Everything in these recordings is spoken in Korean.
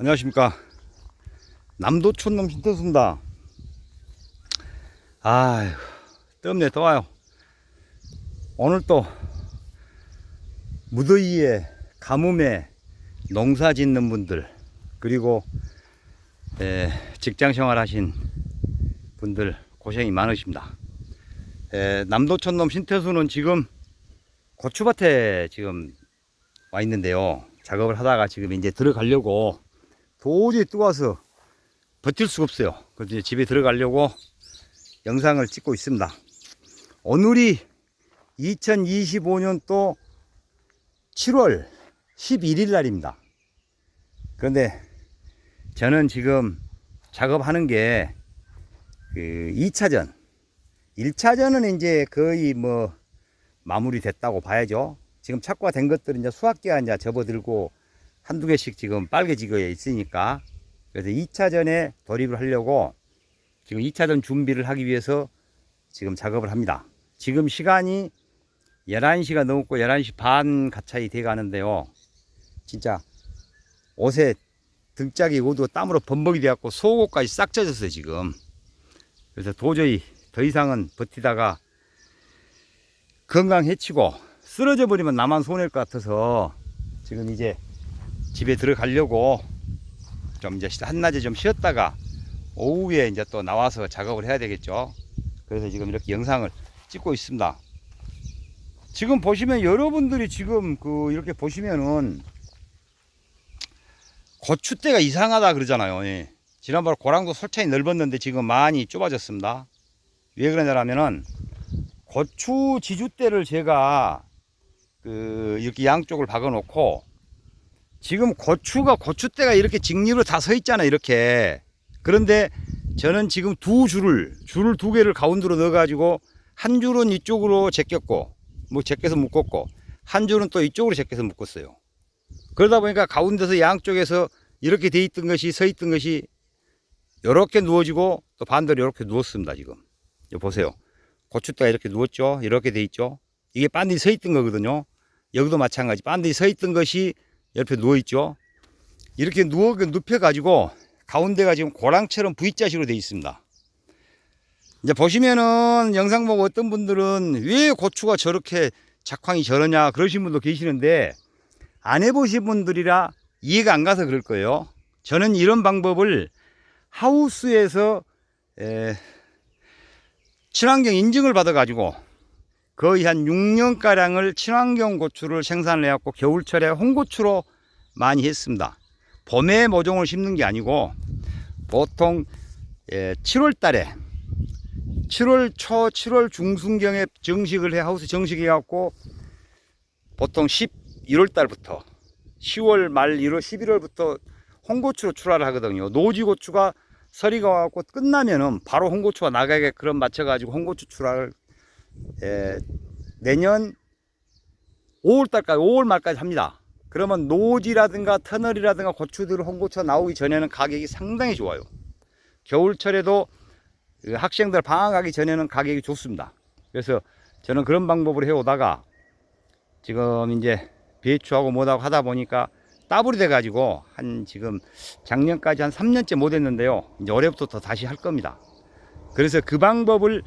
안녕하십니까. 남도촌놈 신태수입니다. 아휴, 또 와요. 오늘 또 무더위에 가뭄에 농사 짓는 분들, 그리고 에, 직장 생활 하신 분들 고생이 많으십니다. 에, 남도촌놈 신태수는 지금 고추밭에 지금 와 있는데요. 작업을 하다가 지금 이제 들어가려고 도저히 뜨거워서 버틸 수가 없어요. 그래서 집에 들어가려고 영상을 찍고 있습니다. 오늘이 2025년 또 7월 11일 날입니다. 그런데 저는 지금 작업하는 게 그 2차전, 1차전은 이제 거의 뭐 마무리 됐다고 봐야죠. 지금 착과된 것들은 이제 수학기가 이제 접어들고 한두 개씩 지금 빨개지고 있으니까 그래서 2차전에 돌입을 하려고 지금 2차전 준비를 하기 위해서 지금 작업을 합니다. 지금 시간이 11시가 넘었고 11시 반 가차이 돼 가는데요. 진짜 옷에 등짝이 모두 땀으로 범벅이 돼갖고 속옷까지 싹 젖었어요, 지금. 그래서 도저히 더 이상은 버티다가 건강 해치고 쓰러져 버리면 나만 손해일 것 같아서 지금 이제 집에 들어가려고 좀 이제 한낮에 좀 쉬었다가 오후에 이제 또 나와서 작업을 해야 되겠죠. 그래서 지금 이렇게 영상을 찍고 있습니다. 지금 보시면 여러분들이 지금 그 이렇게 보시면은 고추대가 이상하다 그러잖아요. 예. 지난번 고랑도 솔찬히 넓었는데 지금 많이 좁아졌습니다. 왜 그러냐면은 고추 지주대를 제가 그 이렇게 양쪽을 박아 놓고 지금 고추가 고추대가 이렇게 직립으로 다 서 있잖아 이렇게. 그런데 저는 지금 두 줄을 줄을 두 개를 가운데로 넣어 가지고 한 줄은 이쪽으로 제꼈고 뭐 제껴서 묶었고 한 줄은 또 이쪽으로 제껴서 묶었어요. 그러다 보니까 가운데서 양쪽에서 이렇게 돼 있던 것이 서 있던 것이 이렇게 누워지고 또 반대로 이렇게 누웠습니다 지금. 여기 보세요. 고추대가 이렇게 누웠죠? 이렇게 돼 있죠? 이게 반드시 서 있던 거거든요. 여기도 마찬가지. 반드시 서 있던 것이 옆에 누워 있죠. 이렇게 누워 눕혀 가지고 가운데가 지금 고랑처럼 V자식으로 되어 있습니다. 이제 보시면은 영상 보고 어떤 분들은 왜 고추가 저렇게 작황이 저러냐 그러신 분도 계시는데 안 해보신 분들이라 이해가 안 가서 그럴 거예요. 저는 이런 방법을 하우스에서 에, 친환경 인증을 받아 가지고 거의 한 6년가량을 친환경 고추를 생산을 해갖고 겨울철에 홍고추로 많이 했습니다. 봄에 모종을 심는 게 아니고 보통 7월 달에 7월 초 7월 중순경에 정식을 해 하우스 정식해갖고 보통 11월 달부터 10월 말 1월 11월부터 홍고추로 출하를 하거든요. 노지고추가 서리가 와갖고 끝나면은 바로 홍고추가 나가게 그런 맞춰가지고 홍고추 출하를 예, 내년 5월 달까지 5월 말까지 합니다. 그러면 노지라든가 터널이라든가 고추들 홍고추가 나오기 전에는 가격이 상당히 좋아요. 겨울철에도 그 학생들 방학하기 전에는 가격이 좋습니다. 그래서 저는 그런 방법으로 해오다가 지금 이제 배추하고 뭐하고 하다 보니까 따블이 돼가지고 한 지금 작년까지 한 3년째 못 했는데요. 이제 올해부터 더 다시 할 겁니다. 그래서 그 방법을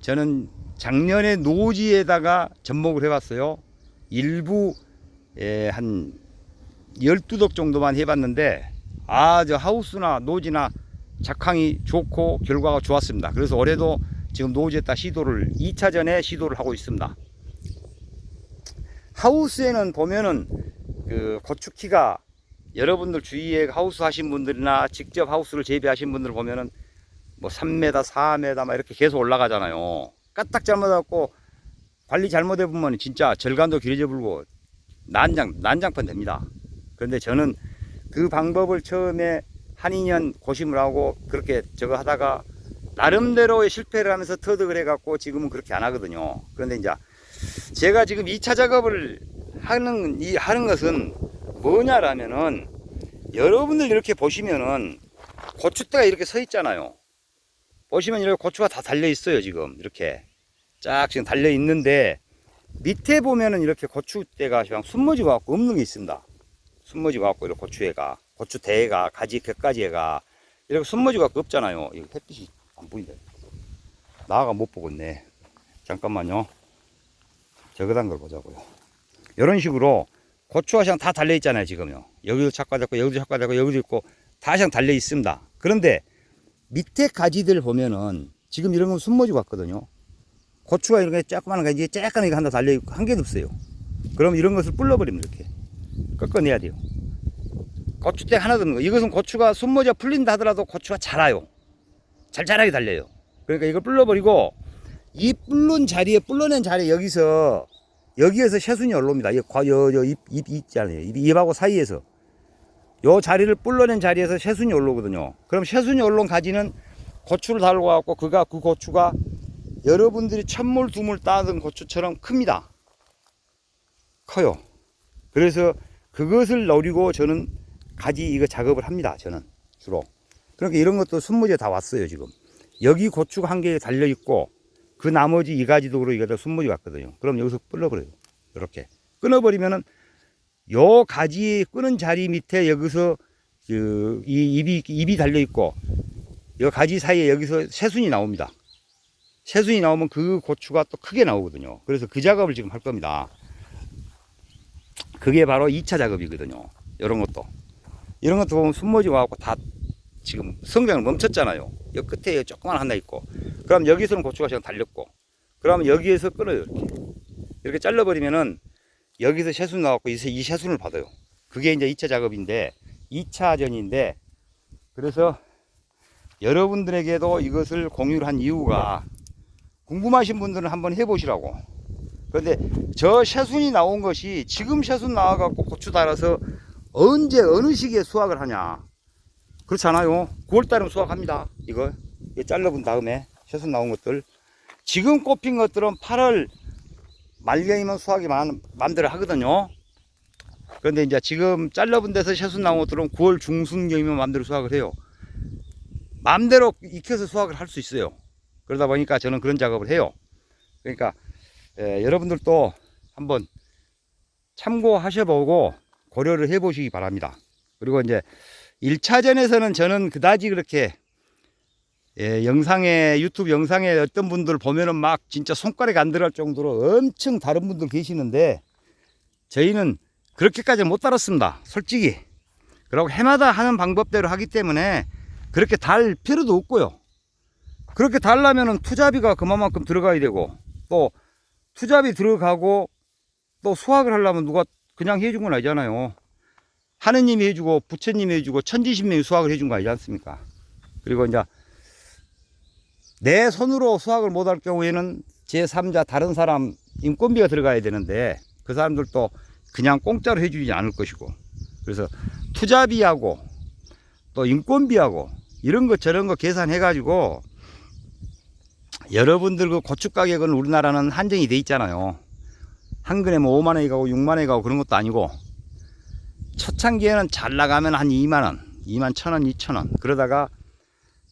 저는 작년에 노지에다가 접목을 해봤어요. 일부 예, 한 12덕 정도만 해봤는데 아 저 하우스나 노지나 작황이 좋고 결과가 좋았습니다. 그래서 올해도 지금 노지에다 시도를 2차전에 시도를 하고 있습니다. 하우스에는 보면은 그 고추키가 여러분들 주위에 하우스 하신 분들이나 직접 하우스를 재배하신 분들 보면은 뭐 3m, 4m 막 이렇게 계속 올라가잖아요. 까딱 잘못하고 관리 잘못해 보면 진짜 절간도 길어져 불고 난장 난장판 됩니다. 그런데 저는 그 방법을 처음에 한 2년 고심을 하고 그렇게 저거 하다가 나름대로의 실패를 하면서 터득을 해갖고 지금은 그렇게 안 하거든요. 그런데 이제 제가 지금 2차 작업을 하는 이 하는 것은 뭐냐라면은 여러분들 이렇게 보시면은 고추대가 이렇게 서 있잖아요. 보시면 이렇게 고추가 다 달려 있어요 지금 이렇게 쫙 지금 달려 있는데 밑에 보면은 이렇게 고추대가 그냥 숨머지고 갖고 없는 게 있습니다. 숨머지 갖고 이렇게 고추애가 고추 대가 가지 곁가지애가 이렇게 숨머지 갖고 없잖아요. 이거 햇빛이 안 보인다. 나가 못 보겠네. 잠깐만요. 저거단 걸 보자고요. 이런 식으로 고추가시장 다 달려 있잖아요, 지금요. 여기도 착과됐고, 여기도 착과됐고, 여기도 있고, 다 그냥 달려 있습니다. 그런데 밑에 가지들 보면은 지금 이런 건 숨머지 같거든요. 고추가 이렇게 조그마한 가지, 쬐까만 하나 달려 있고, 한 개도 없어요. 그럼 이런 것을 불러버리면 이렇게. 꺾어내야 돼요. 고추대 하나도 없는 거. 이것은 고추가 숨모자 풀린다 하더라도 고추가 자라요. 잘 자라게 달려요. 그러니까 이걸 불러버리고 이 불른 자리에 불러낸 자리에 여기서 여기에서 새순이 올라옵니다. 이 과- 여, 여, 입, 입 있잖아요. 입, 입하고 사이에서 요 자리를 불러낸 자리에서 새순이 올라오거든요. 그럼 새순이 올라온 가지는 고추를 달고 갖고 그가 그 고추가 여러분들이 천물 두물 따던 고추처럼 큽니다. 커요. 그래서 그것을 노리고 저는 가지 이거 작업을 합니다. 저는 주로. 그러니까 이런 것도 순무제 다 왔어요 지금. 여기 고추가 한 개 달려 있고 그 나머지 이 가지도 그러고 이거 다 순무제 왔거든요. 그럼 여기서 끊어버려요. 이렇게 끊어버리면은 요 가지 끄는 자리 밑에 여기서 그이 입이 입이 달려 있고 요 가지 사이에 여기서 새순이 나옵니다. 새순이 나오면 그 고추가 또 크게 나오거든요. 그래서 그 작업을 지금 할 겁니다. 그게 바로 2차 작업이거든요. 이런 것도. 이런 것도 보면 순모지 와갖고 다 지금 성장을 멈췄잖아요. 여 끝에 조그만 하나 있고. 그럼 여기서는 고추가 그냥 달렸고. 그러면 여기에서 끊어요. 이렇게. 이렇게 잘라버리면은 여기서 새순 나왔고 이제 이 새순을 받아요. 그게 이제 2차 작업인데 2차전인데 그래서 여러분들에게도 이것을 공유를 한 이유가 궁금하신 분들은 한번 해보시라고. 그런데 저 새순이 나온 것이 지금 새순 나와갖고 고추 달아서 언제 어느 시기에 수확을 하냐. 그렇잖아요. 9월달에 수확합니다. 이거. 이거 잘라본 다음에 새순 나온 것들. 지금 꼽힌 것들은 8월 말경이면 수확이 만, 만들어 하거든요. 그런데 이제 지금 잘라본 데서 새순 나온 것들은 9월 중순경이면 마음대로 수확을 해요. 마음대로 익혀서 수확을 할 수 있어요. 그러다 보니까 저는 그런 작업을 해요. 그러니까 예, 여러분들도 한번 참고하셔보고 고려를 해보시기 바랍니다. 그리고 이제 1차전에서는 저는 그다지 그렇게 예, 영상에 유튜브 영상에 어떤 분들 보면은 막 진짜 손가락이 안 들어갈 정도로 엄청 다른 분들 계시는데 저희는 그렇게까지 못 달았습니다. 솔직히. 그리고 해마다 하는 방법대로 하기 때문에 그렇게 달 필요도 없고요. 그렇게 달라면은 투자비가 그만큼 들어가야 되고 또 투자비 들어가고 또 수확을 하려면 누가 그냥 해준 건 아니잖아요. 하느님이 해주고 부처님이 해주고 천지신명이 수확을 해준 거 아니지 않습니까? 그리고 이제 내 손으로 수확을 못할 경우에는 제3자 다른 사람 인건비가 들어가야 되는데 그 사람들도 그냥 공짜로 해주지 않을 것이고 그래서 투자비하고 또 인건비하고 이런 것 저런 거 계산해 가지고 여러분들 그 고추 가격은 우리나라는 한정이 돼 있잖아요. 한 근에 뭐 5만 원이 가고 6만 원이 가고 그런 것도 아니고 초창기에는 잘 나가면 한 2만 원, 2만 천 원, 2천 원. 그러다가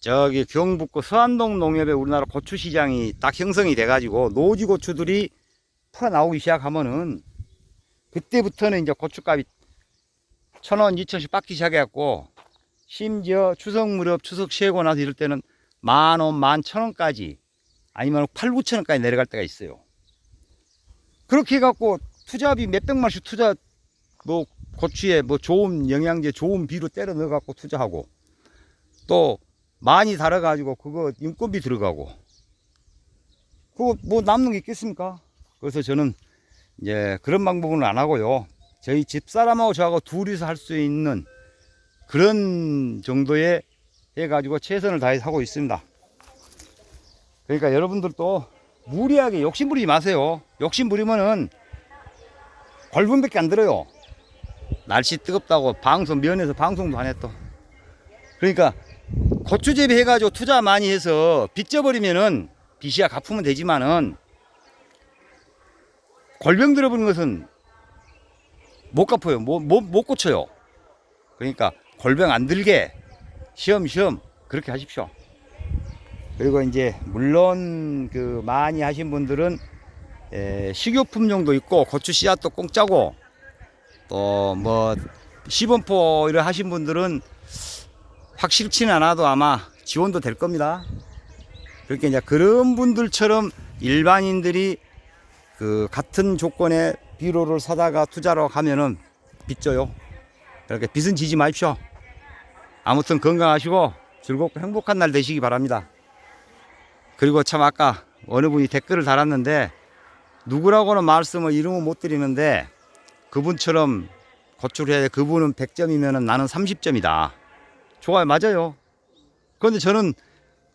저기 경북구 서안동 농협에 우리나라 고추 시장이 딱 형성이 돼 가지고 노지 고추들이 풀어 나오기 시작하면은 그때부터는 이제 고추값이 천 원, 이천 원씩 받기 시작해갖고 심지어 추석 무렵 추석 쉬고 나서 이럴 때는 만 원, 만 천 원까지 아니면 8, 9천 원까지 내려갈 때가 있어요. 그렇게 해갖고 투자비 몇백만씩 투자 뭐 고추에 뭐 좋은 영양제 좋은 비료 때려 넣어갖고 투자하고 또 많이 달아가지고 그거 인건비 들어가고 그거 뭐 남는 게 있겠습니까? 그래서 저는 이제 그런 방법은 안 하고요. 저희 집사람하고 저하고 둘이서 할 수 있는 그런 정도의 해가지고 최선을 다해서 하고 있습니다. 그러니까 여러분들도 무리하게 욕심 부리지 마세요. 욕심 부리면은 골분밖에 안 들어요. 날씨 뜨겁다고 방송 면에서 방송도 안 했또. 그러니까 고추재배 해가지고 투자 많이 해서 빚져버리면은 빚이야 갚으면 되지만은 골병 들어버린 것은 못 갚아요. 못, 못, 못 고쳐요. 그러니까 골병 안 들게 시험시험 그렇게 하십시오. 그리고 이제 물론 그 많이 하신 분들은 에, 식료품용도 있고 고추 씨앗도 공짜고 또 뭐 시범포 를 하신 분들은 확실치는 않아도 아마 지원도 될 겁니다. 그렇게 이제 그런 분들처럼 일반인들이 그 같은 조건의 비료를 사다가 투자로 가면은 빚져요. 그렇게 빚은 지지 마십시오. 아무튼 건강하시고 즐겁고 행복한 날 되시기 바랍니다. 그리고 참 아까 어느 분이 댓글을 달았는데 누구라고는 말씀을 이름은 못 드리는데 그분처럼 고출해야 돼. 그분은 100점이면 나는 30점이다. 좋아요. 맞아요. 그런데 저는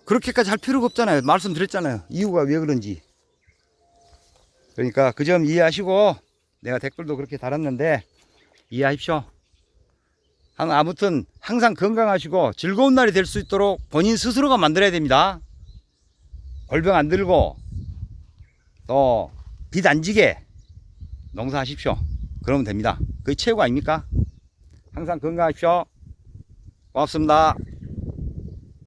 그렇게까지 할 필요가 없잖아요. 말씀드렸잖아요. 이유가 왜 그런지. 그러니까 그 점 이해하시고 내가 댓글도 그렇게 달았는데 이해하십시오. 한- 아무튼 항상 건강하시고 즐거운 날이 될 수 있도록 본인 스스로가 만들어야 됩니다. 골병 안 들고 또 빚 안 지게 농사하십시오. 그러면 됩니다. 그게 최고 아닙니까? 항상 건강하십시오. 고맙습니다.